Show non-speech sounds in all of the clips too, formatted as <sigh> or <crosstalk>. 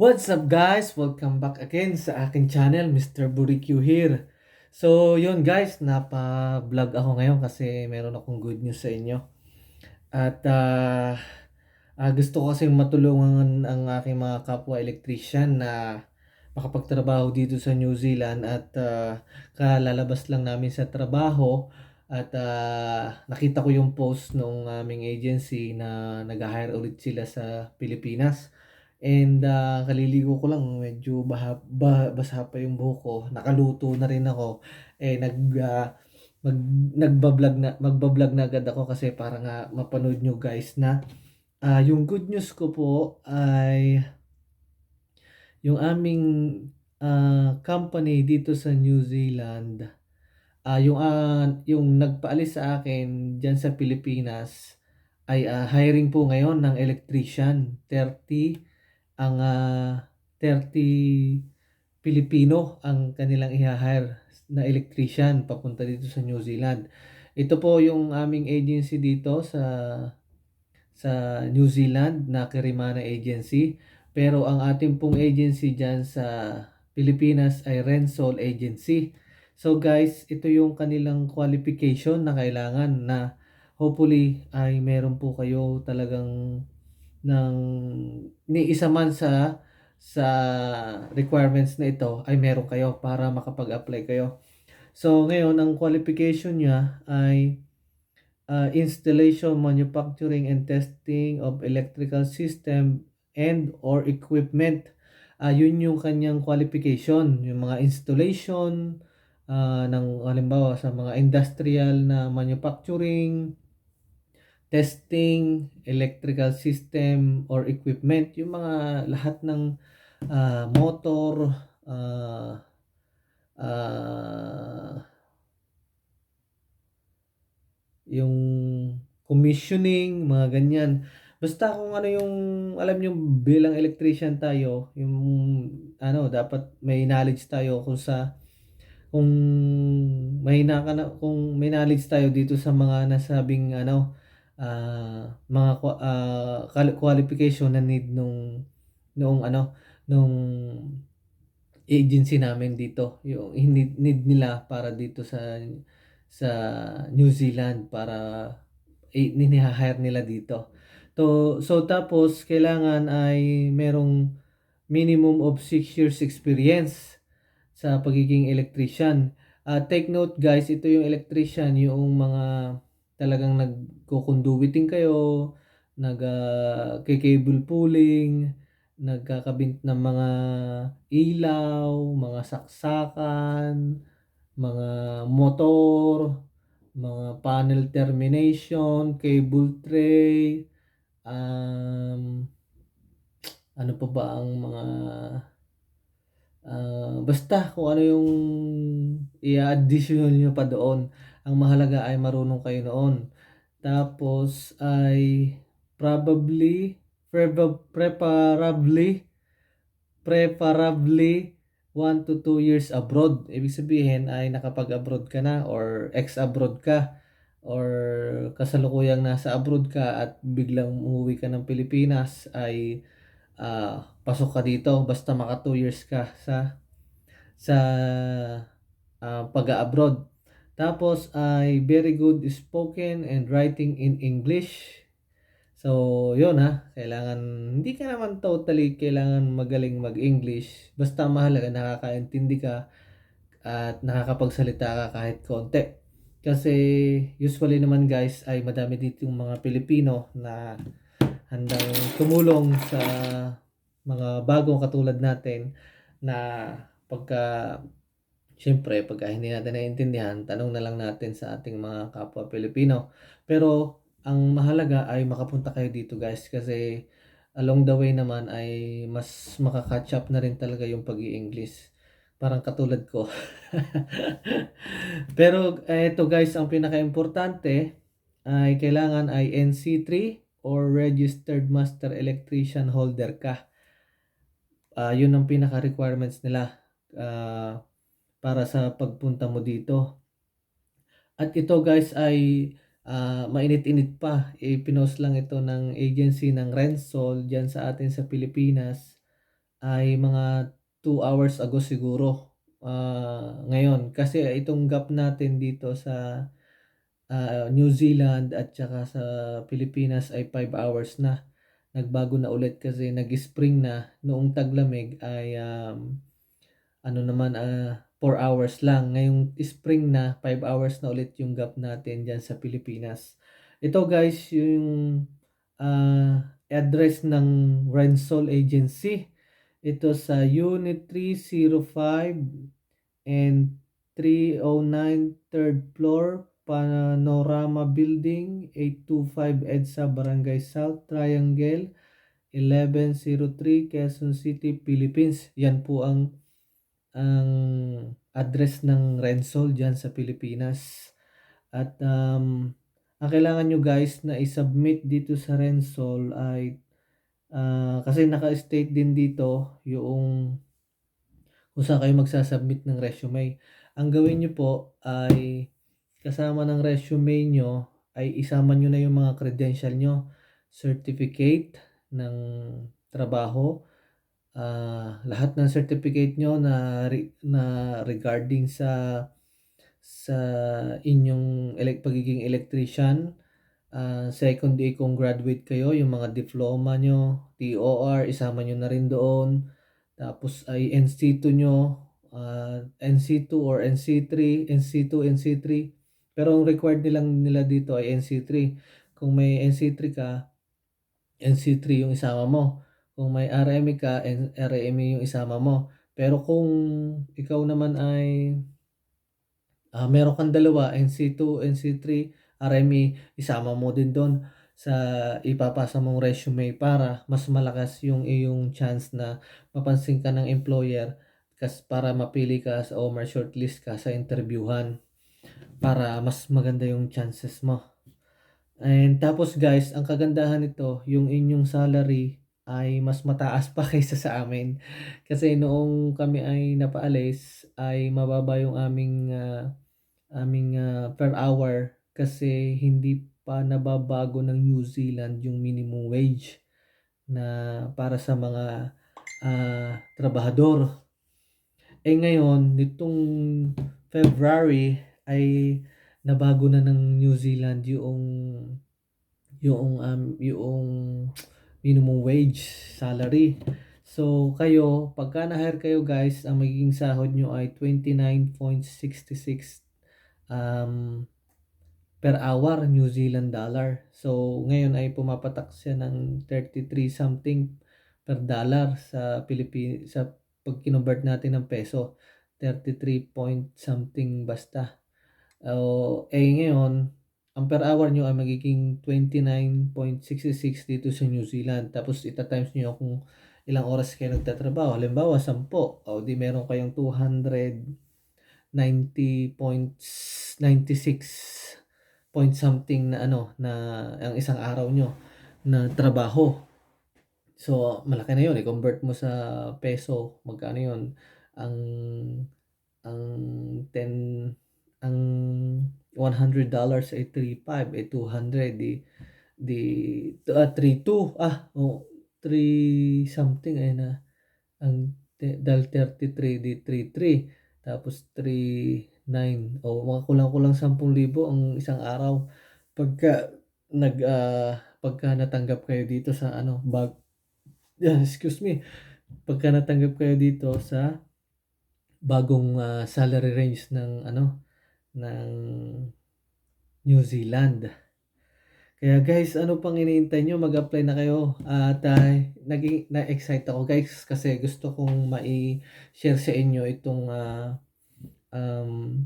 What's up guys? Welcome back again sa aking channel, Mr. Burikyu here. So yun guys, napa-vlog ako ngayon kasi meron akong good news sa inyo. At ah, ah, gusto ko kasing matulungan ang aking mga kapwa electrician na makapagtrabaho dito sa New Zealand at ah, kalalabas lang namin sa trabaho at ah, nakita ko yung post ng aming agency na nag-hire ulit sila sa Pilipinas. And ah, kaliligo ko lang medyo baha, ba, basa pa yung buhok ko. Nakaluto na rin ako. Eh nag ah, mag nagba-vlog na magba-vlog na agad ako kasi para nga mapanood nyo guys na ah, yung good news ko po ay yung aming ah, company dito sa New Zealand ah, yung ah, yung nagpaalis sa akin diyan sa Pilipinas ay ah, hiring po ngayon ng electrician 30 ang ah, 30 Pilipino ang kanilang i-hire na electrician papunta dito sa New Zealand. Ito po yung aming agency dito sa sa New Zealand na Kirimana Agency. Pero ang ating pong agency dyan sa Pilipinas ay Rensol Agency. So guys, ito yung kanilang qualification na kailangan na hopefully ay meron po kayo talagang ng ni isa man sa sa requirements na ito ay meron kayo para makapag-apply kayo. So ngayon ang qualification niya ay uh, installation, manufacturing and testing of electrical system and or equipment. Uh, yun yung kanyang qualification, yung mga installation uh, ng halimbawa sa mga industrial na manufacturing, testing, electrical system or equipment, yung mga lahat ng uh, motor, uh, uh, yung commissioning, mga ganyan. Basta kung ano yung alam niyo bilang electrician tayo, yung ano dapat may knowledge tayo kung sa kung may na kung may knowledge tayo dito sa mga nasabing ano uh, mga uh, qualification na need nung noong ano nung agency namin dito yung need, nila para dito sa sa New Zealand para eh, nila dito. So, so tapos kailangan ay merong minimum of 6 years experience sa pagiging electrician. Uh, take note guys, ito yung electrician, yung mga talagang nagko-conduiting kayo, nag-cable uh, pulling, nagkakabint ng mga ilaw, mga saksakan, mga motor, mga panel termination, cable tray, um, ano pa ba ang mga uh, basta kung ano yung i-additional nyo pa doon ang mahalaga ay marunong kayo noon. Tapos ay probably preferably preferably 1 to 2 years abroad. Ibig sabihin ay nakapag-abroad ka na or ex-abroad ka or kasalukuyang nasa abroad ka at biglang umuwi ka ng Pilipinas ay uh, pasok ka dito basta maka 2 years ka sa sa uh, pag-abroad. Tapos ay very good spoken and writing in English. So, yun ha. Kailangan, hindi ka naman totally kailangan magaling mag-English. Basta mahalaga nakakaintindi ka at nakakapagsalita ka kahit konti. Kasi usually naman guys ay madami dito yung mga Pilipino na handang tumulong sa mga bagong katulad natin na pagka Siyempre, pagka hindi natin naiintindihan, tanong na lang natin sa ating mga kapwa Pilipino. Pero, ang mahalaga ay makapunta kayo dito guys kasi along the way naman ay mas makaka-catch up na rin talaga yung pag english Parang katulad ko. <laughs> Pero, ito guys, ang pinaka-importante ay kailangan ay NC3 or Registered Master Electrician Holder ka. Uh, yun ang pinaka-requirements nila. Uh, para sa pagpunta mo dito. At ito guys ay uh, mainit-init pa. Ipinost lang ito ng agency ng Rensol dyan sa atin sa Pilipinas. ay mga 2 hours ago siguro, ah, ngayon. Kasi itong gap natin dito sa, ah, New Zealand at tsaka sa Pilipinas ay 5 hours na. Nagbago na ulit kasi nag-spring na, noong taglamig ay, um, ano naman, ah, 4 hours lang. Ngayong spring na, 5 hours na ulit yung gap natin diyan sa Pilipinas. Ito guys yung, ah, address ng Rensol Agency. Ito sa Unit 305 and 309 3rd floor, Panorama Building, 825 EDSA, Barangay South, Triangle, 1103, Quezon City, Philippines. Yan po ang ang address ng Rensol diyan sa Pilipinas. At, um, ang kailangan niyo guys na i-submit dito sa Rensol ay, ah, kasi naka-state din dito yoong kung saan kayo magsa-submit ng resume. Ang gawin niyo po ay kasama ng resume niyo ay isama niyo na yung mga credential niyo, certificate ng trabaho, ah, lahat ng certificate niyo na na regarding sa sa inyong elek pagiging electrician. Ah, second day kung graduate kayo, yung mga diploma niyo, TOR isama niyo na rin doon. Tapos ay NC2 niyo, ah, NC2 or NC3, NC2, NC3. Pero ang required nilang nila dito ay NC3. Kung may NC3 ka, NC3 yung isama mo. Kung may RME ka, N RME yung isama mo. Pero kung ikaw naman ay, ah, meron kang dalawa, NC2, NC3, RME, isama mo din dun sa ipapasa mong resume para mas malakas yung iyong chance na mapansin ka ng employer kas para mapili ka sa o ma-shortlist ka sa interviewhan para mas maganda yung chances mo. And tapos guys, ang kagandahan nito, yung inyong salary ay mas mataas pa <laughs> kaysa sa amin. Kasi noong kami ay napaalis ay mababa yung aming, ah, aming, ah, per hour kasi hindi pa nababago ng New Zealand yung minimum wage na para sa mga, ah, trabahador. Eh ngayon, nitong February ay nabago na ng New Zealand yung yung um, yung minimum wage salary. So kayo, pagka na-hire kayo guys, ang magiging sahod nyo ay 29.66 um, per hour New Zealand dollar. So ngayon ay pumapatak siya ng 33 something per dollar sa Pilipinas sa pag kinonvert natin ng peso. 33 point something basta. O, eh ngayon, ang per hour nyo ay magiging 29.66 dito sa New Zealand. Tapos ita-times nyo kung ilang oras kayo nagtatrabaho. Halimbawa, 10. O di meron kayong 290.96 point something na ano na ang isang araw nyo na trabaho. So, malaki na yun. I-convert mo sa peso. Magkano yun? Ang ang 10 ang $100 ay 3.5 eh 200 di di uh, 3.2 ah oh 3 something ay na ang dal 33 di 3.3 tapos 3.9 o mga kulang-kulang 10,000 ang isang araw. Pagka nag uh, pagka natanggap kayo dito sa ano bag yeah, excuse me pagka natanggap kayo dito sa bagong uh, salary range ng ano ng New Zealand. Kaya guys, ano pang iniintay nyo? Mag-apply na kayo. At uh, naging na-excite ako guys kasi gusto kong mai-share sa inyo itong uh, um,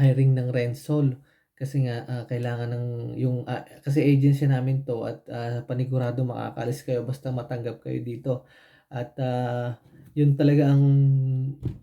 hiring ng Rensol. Kasi nga uh, kailangan ng yung uh, kasi agency namin to at uh, panigurado makakalis kayo basta matanggap kayo dito. At uh, yun talaga ang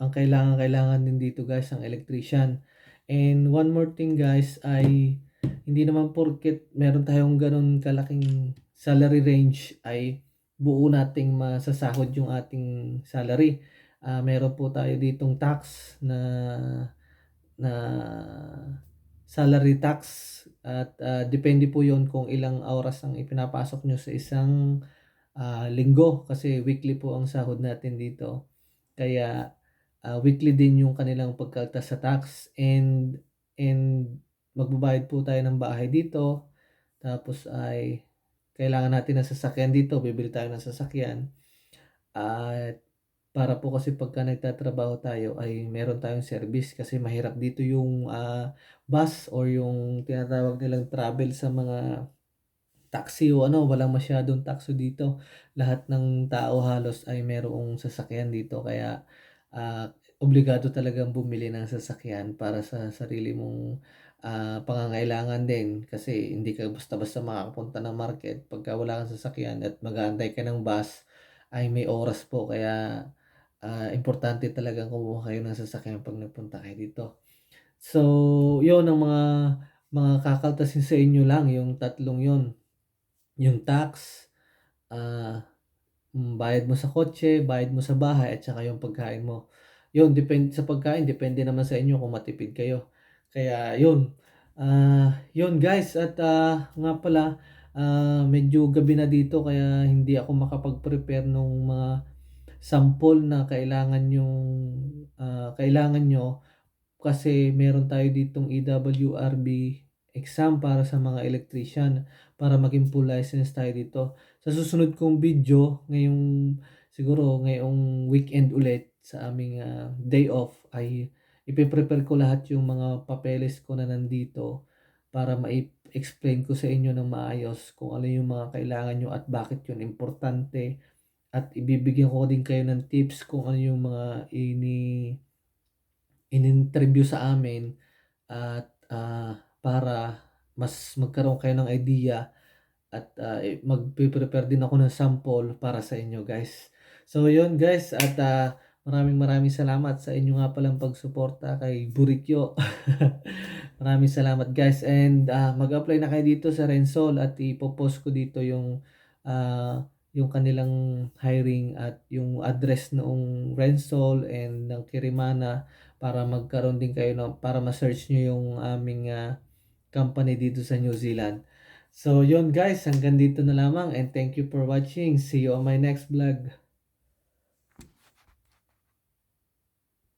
ang kailangan kailangan din dito guys ang electrician. And one more thing guys ay hindi naman porket meron tayong ganun kalaking salary range ay buo nating masasahod yung ating salary. Uh, meron po tayo ditong tax na na salary tax at uh, depende po yon kung ilang oras ang ipinapasok nyo sa isang ah, linggo kasi weekly po ang sahod natin dito. Kaya ah, weekly din yung kanilang pagkaltas sa tax and and magbabayad po tayo ng bahay dito. Tapos ay kailangan natin ng sasakyan dito, bibili tayo ng sasakyan. At para po kasi pagka nagtatrabaho tayo ay meron tayong service kasi mahirap dito yung ah, bus or yung tinatawag nilang travel sa mga taxi o ano, walang masyadong takso dito. Lahat ng tao halos ay merong sasakyan dito kaya ah, obligado talagang bumili ng sasakyan para sa sarili mong ah, pangangailangan din kasi hindi ka basta-basta makakapunta ng market pagka wala kang sasakyan at mag-aantay ka ng bus ay may oras po kaya ah, importante talagang kumuha kayo ng sasakyan 'pag nagpunta kayo dito. So, 'yun ang mga mga kakaltasin sa inyo lang yung tatlong 'yun. Yung tax, hmm, bayad mo sa kotse, bayad mo sa bahay at saka yung pagkain mo. 'Yun depende sa pagkain depende naman sa inyo kung matipid kayo. Kaya 'yun, ah, 'yun guys at ah, nga pala, ah, medyo gabi na dito kaya hindi ako makapag-prepare nung mga sample na kailangan yung ah, kailangan niyo kasi meron tayo ditong EWRB exam para sa mga electrician para maging full license tayo dito. Sa susunod kong video ngayong siguro ngayong weekend ulit sa aming ah, day off ay ipe-prepare ko lahat yung mga papeles ko na nandito para mai-explain ko sa inyo ng maayos kung ano yung mga kailangan nyo at bakit yun importante at ibibigyan ko din kayo ng tips kung ano yung mga ini in-interview sa amin at ah, para mas magkaroon kayo ng idea at eh, magpe-prepare din ako ng sample para sa inyo guys. So yun guys at ah, maraming maraming salamat sa inyo nga palang pagsuporta kay Burikyo. <laughs> maraming salamat guys and ah, mag-apply na kayo dito sa Rensol at ipo-post ko dito yung ah, yung kanilang hiring at yung address noong Rensol and ng Kirimana para magkaroon din kayo ng para ma-search nyo yung aming ah, company dito sa New Zealand. So yun guys, hanggang dito na lamang and thank you for watching. See you on my next vlog.